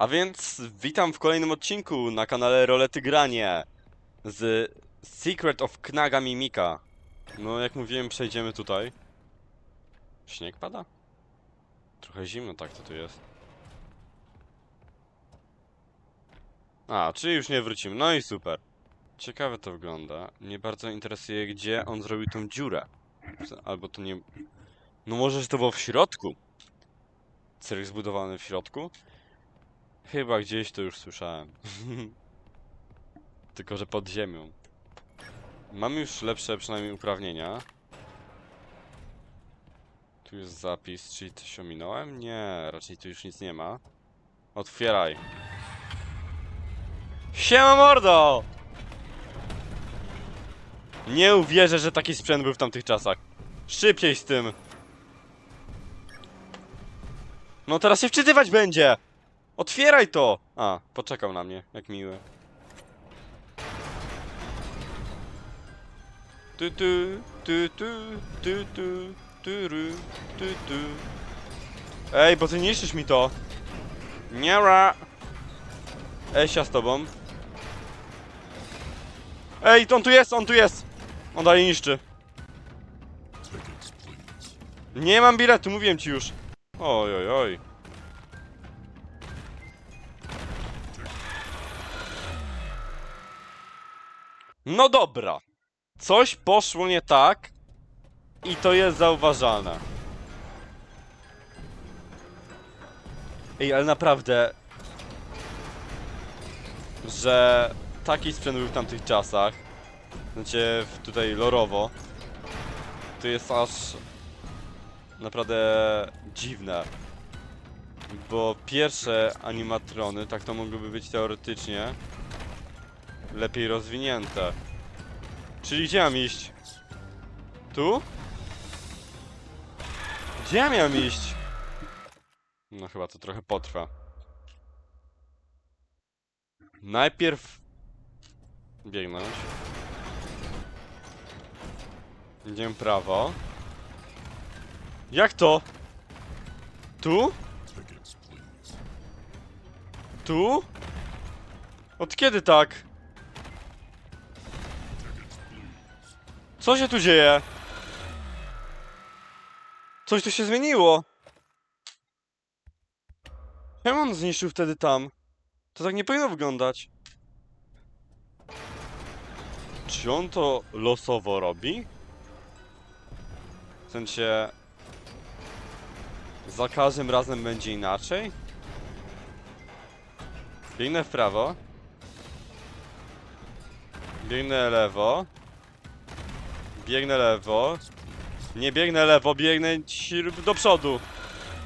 A więc witam w kolejnym odcinku na kanale Rolety Granie z Secret of Knaga Mimika. No jak mówiłem przejdziemy tutaj. Śnieg pada? Trochę zimno tak to tu jest. A, czyli już nie wrócimy. No i super. Ciekawe to wygląda. Mnie bardzo interesuje, gdzie on zrobił tą dziurę. Albo to nie... No może, że to było w środku? Cyrk zbudowany w środku? Chyba gdzieś to już słyszałem. Tylko, że pod ziemią. Mam już lepsze przynajmniej uprawnienia. Tu jest zapis, czyli coś ominąłem? Nie, raczej tu już nic nie ma. Otwieraj. Siema mordo! Nie uwierzę, że taki sprzęt był w tamtych czasach. Szybciej z tym. No teraz się wczytywać będzie! Otwieraj to! A, poczekał na mnie, jak miły. Tu. Ej, bo ty niszczysz mi to! Niara! Esia z tobą. Ej, on tu jest, on tu jest! On dalej niszczy. Nie mam biletu, mówiłem ci już. Oj, oj, oj. No dobra. Coś poszło nie tak i to jest zauważalne. Ej, ale naprawdę, że taki sprzęt był w tamtych czasach, znaczy tutaj lorowo, to jest aż naprawdę dziwne. Bo pierwsze animatrony, tak to mogłyby być teoretycznie, lepiej rozwinięte. Czyli gdzie mam iść? Tu? Gdzie miałem iść? No chyba to trochę potrwa. Najpierw biegnąć. Idziemy prawo. Jak to? Tu? Tu? Od kiedy tak? Co się tu dzieje? Coś tu się zmieniło. Czemu on zniszczył wtedy tam? To tak nie powinno wyglądać. Czy on to losowo robi? W sensie... Za każdym razem będzie inaczej? Biegnę w prawo. Biegnę lewo. Biegnę lewo. Nie biegnę lewo, biegnę do przodu.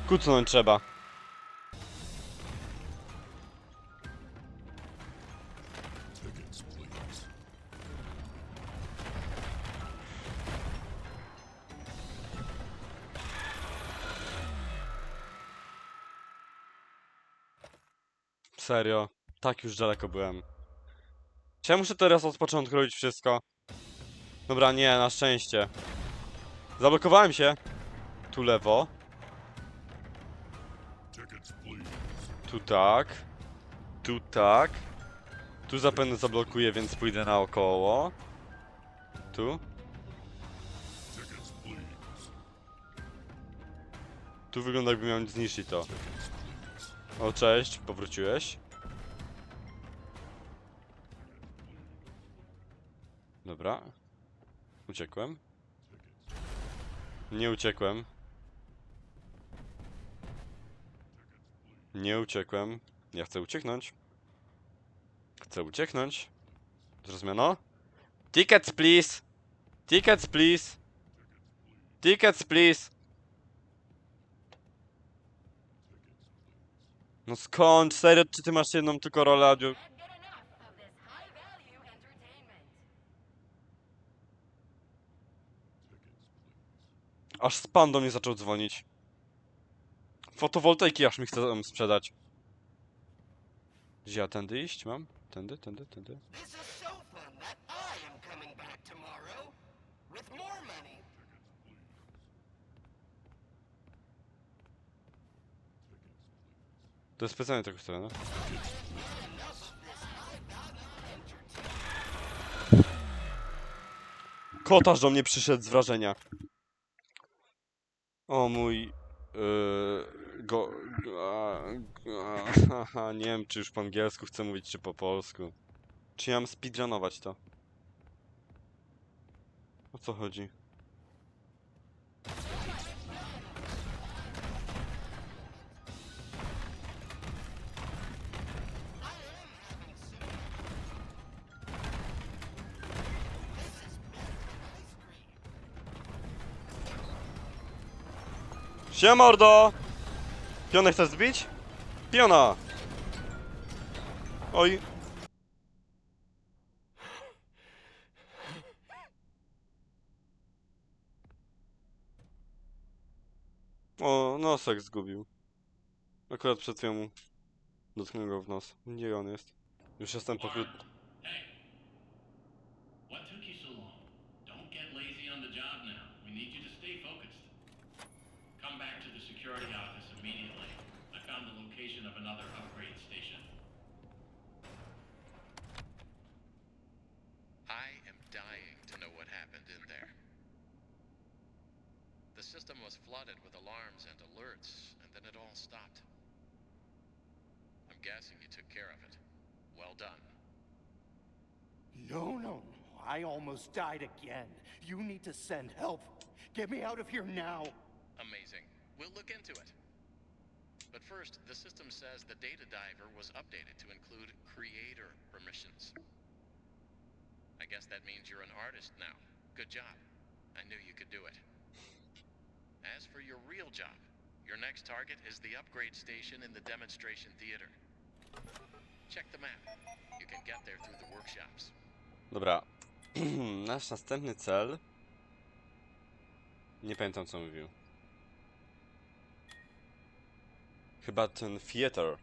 Kucnąć trzeba. Serio, tak już daleko byłem. Czy ja muszę teraz od początku robić wszystko? Dobra, nie, na szczęście. Zablokowałem się. Tu lewo. Tu tak. Tu tak. Tu zapewne zablokuję, więc pójdę naokoło. Tu. Tu wygląda jakby miał zniszczyć to. O, cześć, powróciłeś. Dobra. Uciekłem. Nie uciekłem. Nie uciekłem. Ja chcę ucieknąć. Chcę ucieknąć. Zrozumiano? Tickets, please! Tickets, please! Tickets, please! No skąd? Serio, czy ty masz jedną tylko rolę audio? Can't get enough of this high-value entertainment. Aż spam do mnie zaczął dzwonić. Fotowoltaiki aż mi chce sprzedać. Gdzie ja tędy iść mam? Tędy, tędy, tędy. To jest specjalnie tak ustawione. Kotarz do mnie przyszedł z wrażenia. O mój... Yy, go... go- a- Haha, nie wiem czy już po angielsku chcę mówić, czy po polsku. Czy ja mam speedrunować to? O co chodzi? Siema mordo! Pionę chcesz zbić? Piona! Oj. O, nosek zgubił. Akurat przed chwilą dotknął go w nos. Gdzie on jest? Już jestem pokrót... system was flooded with alarms and alerts, and then it all stopped. I'm guessing you took care of it. Well done. No, no, no. I almost died again. You need to send help. Get me out of here now. Amazing. We'll look into it. But first, the system says the data diver was updated to include creator permissions. I guess that means you're an artist now. Good job. I knew you could do it. As for your real job, your next target is the upgrade station in the demonstration theater. Check the map. You can get there through the workshops. Dobra. Nasz następny cel... Nie pamiętam co mówił. Chyba ten theater.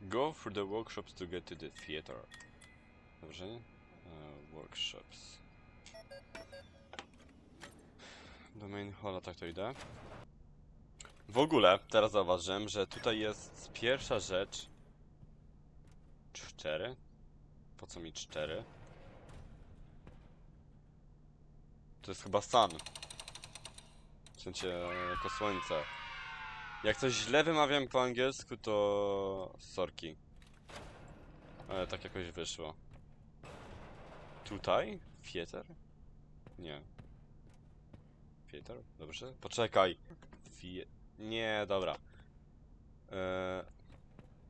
Go through the workshops to get to the theater. Dobrze? E, workshops. Do main tak to idę. W ogóle, teraz zauważyłem, że tutaj jest pierwsza rzecz. Cztery? Po co mi cztery? To jest chyba sun. W sensie jako słońce. Jak coś źle wymawiam po angielsku, to sorki. Ale tak jakoś wyszło. Tutaj? Theater? Nie. Dobrze? Poczekaj. Fie... Nie, dobra. Eee,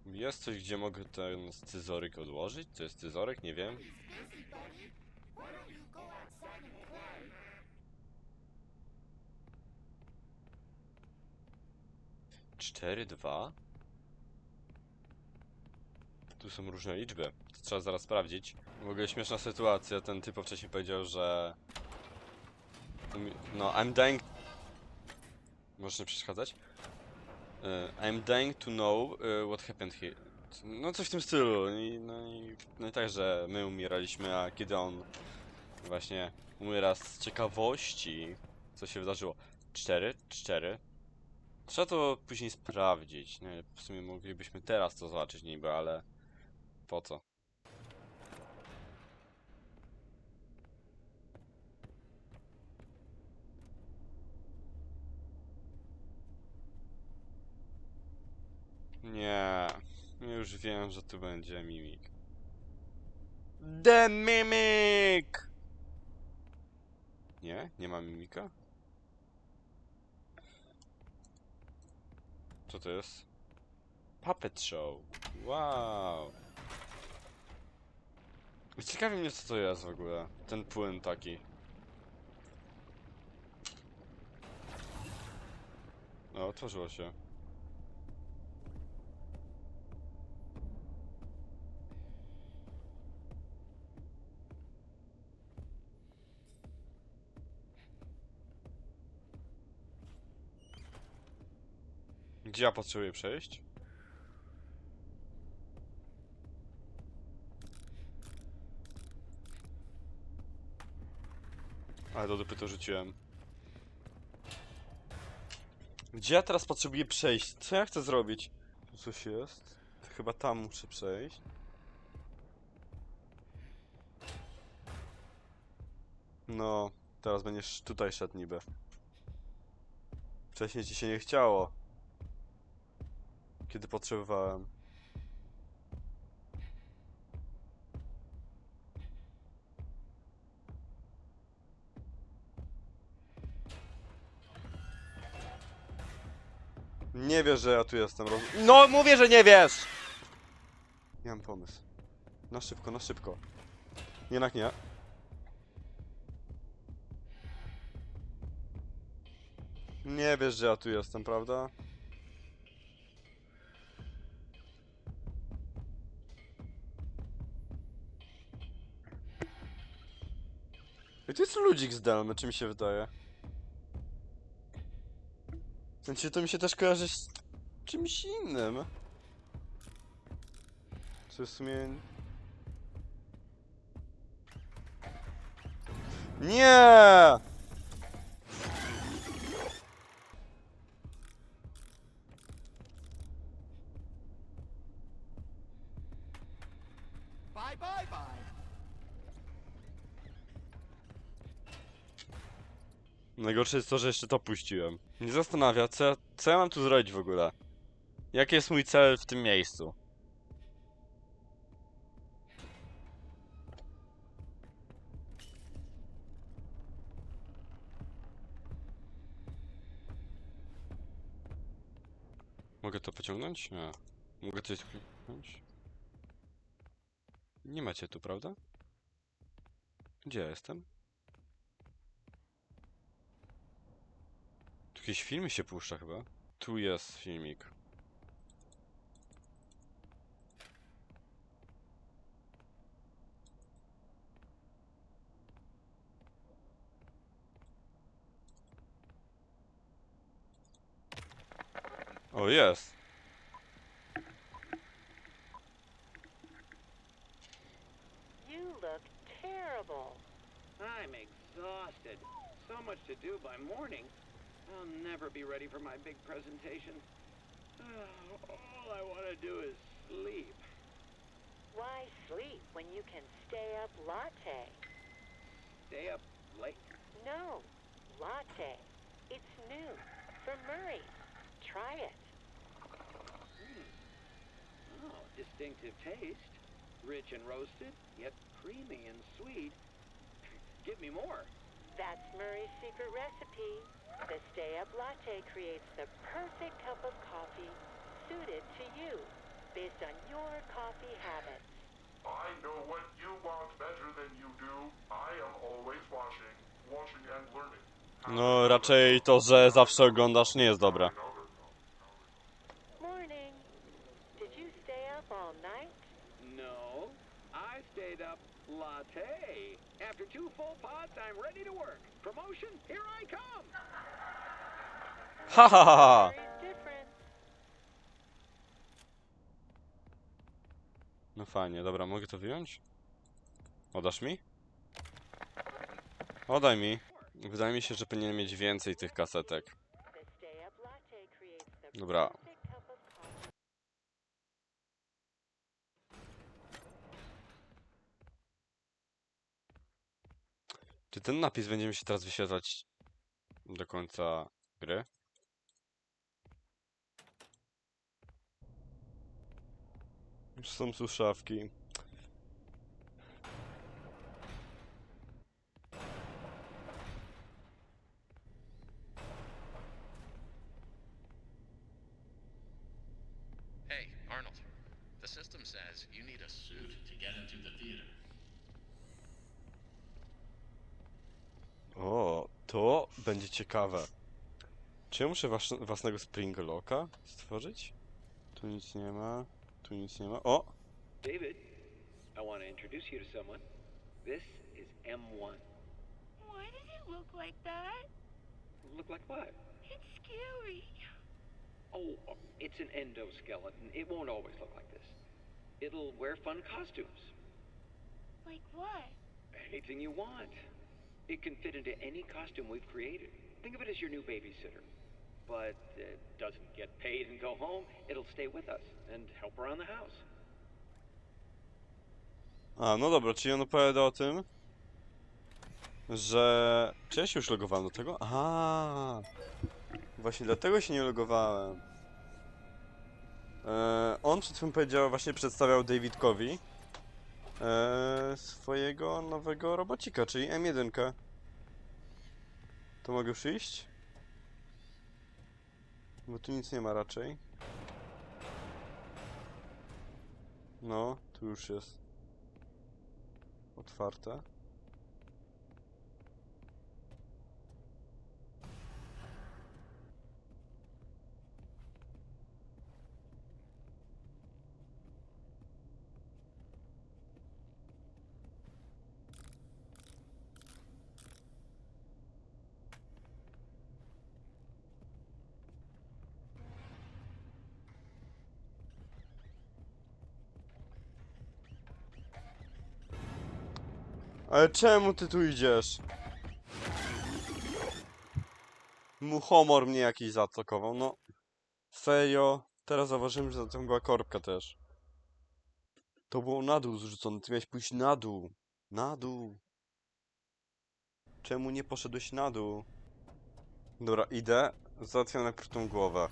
jest coś, gdzie mogę ten scyzoryk odłożyć? To jest scyzoryk? Nie wiem. Cztery, dwa. Tu są różne liczby. To trzeba zaraz sprawdzić. W ogóle śmieszna sytuacja. Ten typ wcześniej powiedział, że... No, I'm dying... Możesz nie przeszkadzać? E, I'm dying to know e, what happened here. No coś w tym stylu. I, no, i, no i tak, że my umieraliśmy, a kiedy on właśnie umiera z ciekawości, co się wydarzyło. Cztery? Cztery? Trzeba to później sprawdzić. Nie, w sumie moglibyśmy teraz to zobaczyć niby, ale po co? Nie, już wiem, że tu będzie mimik. The Mimic! Nie? Nie ma mimika? Co to jest? Puppet Show. Wow. Ciekawi mnie co to jest w ogóle. Ten płyn taki. O, otworzyło się. Gdzie ja potrzebuję przejść? Ale do dupy to rzuciłem. Gdzie ja teraz potrzebuję przejść? Co ja chcę zrobić? Tu coś jest? Chyba tam muszę przejść. No, teraz będziesz tutaj szedł niby. Wcześniej ci się nie chciało. Kiedy potrzebowałem. Nie wiesz, że ja tu jestem. Roz... No, mówię, że nie wiesz! Nie mam pomysł. Na szybko, na szybko. Jednak nie. Nie wiesz, że ja tu jestem, prawda? I to jest ludzik z Delmy, czy mi się wydaje? Sensie to mi się też kojarzy z czymś innym. Co w sumie... Nie! Bye, bye, bye. Najgorsze jest to, że jeszcze to puściłem. Nie zastanawia, co, co ja mam tu zrobić w ogóle? Jaki jest mój cel w tym miejscu? Mogę to pociągnąć? Nie. Mogę coś kliknąć? Nie macie tu, prawda? Gdzie ja jestem? Jakieś filmy się puszcza chyba. Tu jest filmik. O, jest. You look terrible. I'm exhausted. So much to do by morning. I'll never be ready for my big presentation. Oh, all I want to do is sleep. Why sleep when you can stay up latte? Stay up late. No, latte. It's new from Murray. Try it. Hmm. Oh, distinctive taste. Rich and roasted, yet creamy and sweet. Give me more. That's Murray's secret recipe. The stay up latte creates the perfect cup of coffee suited to you based on your coffee habits. I know what you want better than you do. I am always watching, watching and learning. No, raczej to, że zawsze oglądasz nie jest dobre. Morning. Did you stay up all night? No, I stayed up latte. After two full pots, I'm ready to work. Promotion, here I come. Ha ha ha ha! No fajnie, dobra, mogę to wyjąć? Odasz mi? Oddaj mi. Wydaje mi się, że powinienem mieć więcej tych kasetek. Dobra. Czy ten napis będzie mi się teraz wyświetlać do końca gry? Są słuchawki. Hey, Arnold. The system says you need a suit. To get into the theater. O, to będzie ciekawe. Czy ja muszę was własnego Springlocka stworzyć? Tu nic nie ma, tu nic nie ma. O! David, I want to introduce you to someone. This is M1. Why does it look like that? Look like what? It's scary. Oh, it's an endoskeleton. It won't always look like this. It'll wear fun costumes. Like what? Anything you want. It can fit into any costume we've created. Think of it as your new babysitter. but uh, doesn't get paid and go home, it'll stay with us and help around the house. A, no dobra, czyli on opowiada o tym, że... Czy ja się już logowałem do tego? Aha, Właśnie dlatego się nie logowałem. E, on przed chwilą powiedział, właśnie przedstawiał Davidkowi e, swojego nowego robocika, czyli M1. To mogę już iść? Bo tu nic nie ma raczej. No, tu już jest otwarte. Ale czemu ty tu idziesz? Muchomor mnie jakiś zaatakował, no. Serio? Teraz zauważyłem, że tam była korbka też. To było na dół zrzucone, ty miałeś pójść na dół. Na dół. Czemu nie poszedłeś na dół? Dobra, idę. Załatwiam najpierw tą głowę.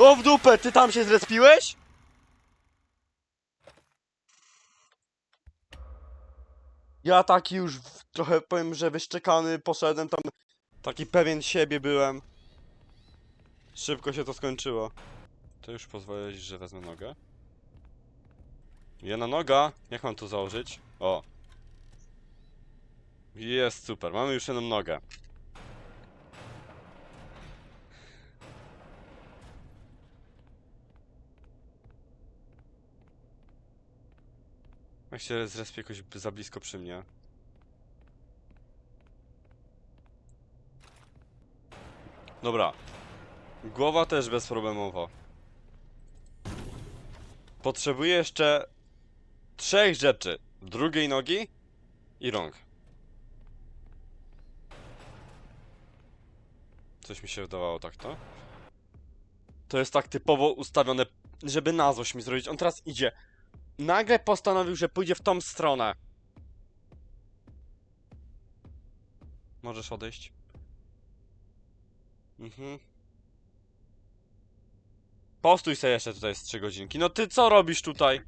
O w dupę, ty tam się zrespiłeś? Ja taki już w- trochę powiem, że wyszczekany poszedłem tam. Taki pewien siebie byłem. Szybko się to skończyło. To już pozwolić, że wezmę nogę. Jedna noga? Jak mam to założyć? O. Jest super, mamy już jedną nogę. Jak się zrespie jakoś za blisko przy mnie. Dobra. Głowa też bezproblemowo. Potrzebuję jeszcze trzech rzeczy. Drugiej nogi i rąk. Coś mi się wydawało tak to. To jest tak typowo ustawione, żeby na złość mi zrobić. On teraz idzie nagle postanowił, że pójdzie w tą stronę. Możesz odejść. Mhm. Postój sobie jeszcze tutaj z 3 godzinki. No ty co robisz tutaj?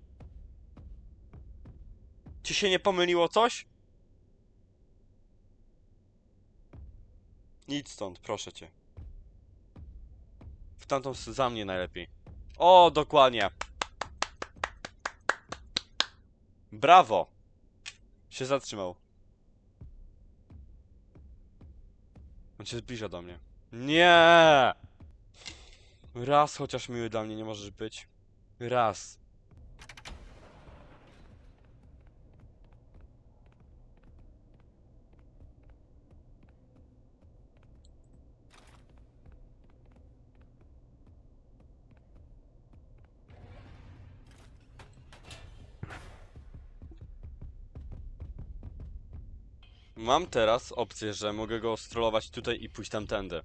Ci się nie pomyliło coś? Idź stąd, proszę cię. W tamtą za mnie najlepiej. O, dokładnie. Brawo! Się zatrzymał. On się zbliża do mnie. Nie! Raz chociaż miły dla mnie nie możesz być. Raz. Mam teraz opcję, że mogę go strollować tutaj i pójść tamtędy.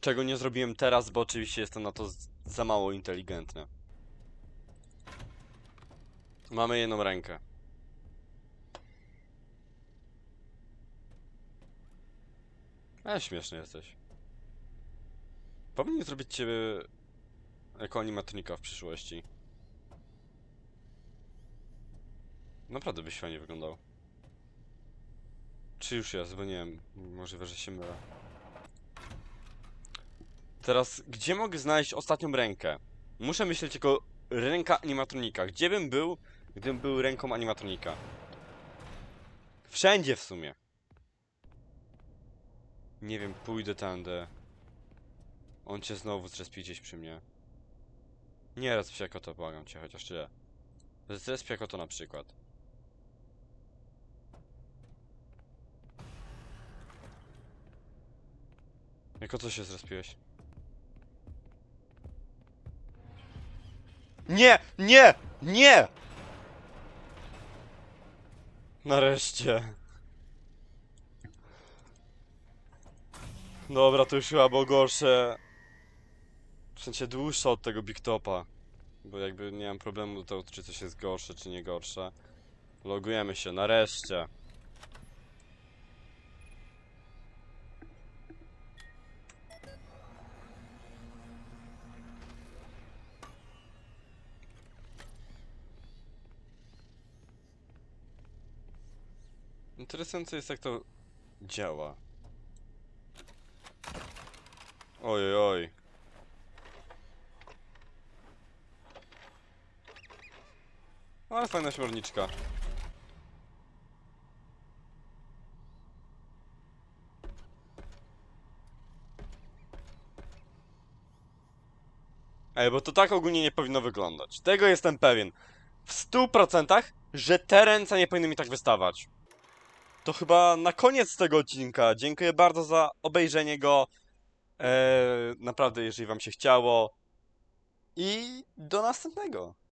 Czego nie zrobiłem teraz, bo oczywiście jestem na to za mało inteligentny. Mamy jedną rękę. Ale śmieszny jesteś. Powinien zrobić ciebie jako animatronika w przyszłości. Naprawdę byś fajnie wyglądał. Czy już jest, bo nie wiem, możliwe, że się mylę. Teraz, gdzie mogę znaleźć ostatnią rękę? Muszę myśleć jako ręka animatronika. Gdzie bym był, gdybym był ręką animatronika? Wszędzie w sumie. Nie wiem, pójdę tędy. On cię znowu zrespi gdzieś przy mnie. Nie raz jako to, błagam cię, chociaż tyle. Zrespi jako to na przykład. Jako co się zrespiłeś? Nie! Nie! Nie! Nareszcie. Dobra, to już chyba było gorsze. W sensie dłuższe od tego Big Topa. Bo jakby nie mam problemu do tego, czy coś jest gorsze, czy nie gorsze. Logujemy się, nareszcie. Interesujące jest jak to działa. Oj, oj. Ale fajna śmierniczka. Ej, bo to tak ogólnie nie powinno wyglądać. Tego jestem pewien. W 100%, że te ręce nie powinny mi tak wystawać. To chyba na koniec tego odcinka. Dziękuję bardzo za obejrzenie go. Eee, naprawdę, jeżeli wam się chciało. I do następnego.